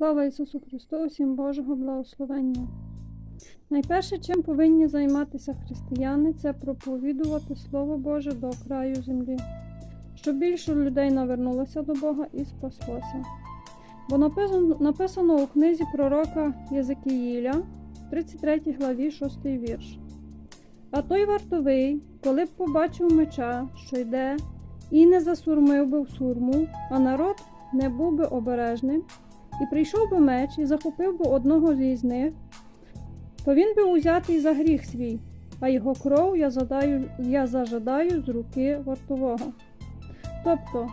Слава Ісусу Христу, усім Божого благословення. Найперше, чим повинні займатися християни, це проповідувати Слово Боже до краю землі, щоб більше людей навернулося до Бога і спаслося. Бо написано, написано у книзі пророка Єзекіїля, 33 главі, 6 вірш. А той вартовий, коли б побачив меча, що йде, і не засурмив би в сурму, а народ не був би обережним, і прийшов би меч і захопив би одного з них, то він би узятий за гріх свій, а його кров я, задаю, я зажадаю з руки вартового. Тобто,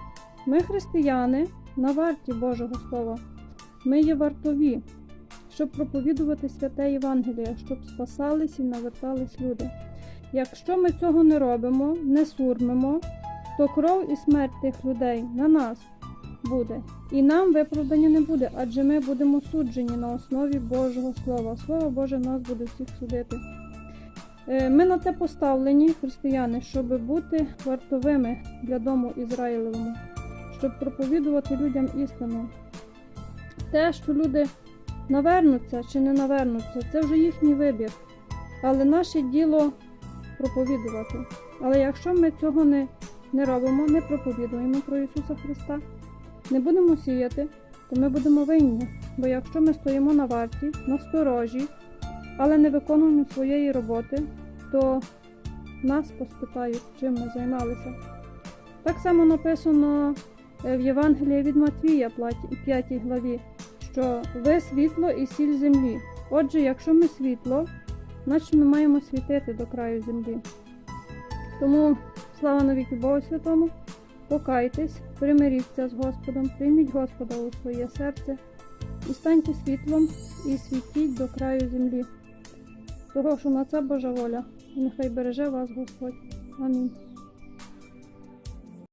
ми, християни, на варті Божого Слова, ми є вартові, щоб проповідувати святе Євангеліє, щоб спасались і навертались люди. Якщо ми цього не робимо, не сурмимо, то кров і смерть тих людей на нас буде. І нам виправдання не буде, адже ми будемо суджені на основі Божого Слова. Слово Боже нас буде всіх судити. Е, Ми на те поставлені, християни, щоб бути вартовими для дому Ізраїлевому, щоб проповідувати людям істину. Те, що люди навернуться чи не навернуться, це вже їхній вибір. Але наше діло проповідувати. Але якщо ми цього не, не робимо, не проповідуємо про Ісуса Христа, не будемо сіяти, то ми будемо винні. Бо якщо ми стоїмо на варті, на сторожі, але не виконуємо своєї роботи, то нас поспитають, чим ми займалися. Так само написано е, в Євангелії від Матвія, 5 главі, що ви світло і сіль землі. Отже, якщо ми світло, значить ми маємо світити до краю землі. Тому слава навіки Богу Святому, покайтесь, примиріться з Господом, прийміть Господа у своє серце і станьте світлом і світіть до краю землі. Того, що на це Божа воля, і нехай береже вас Господь. Амінь.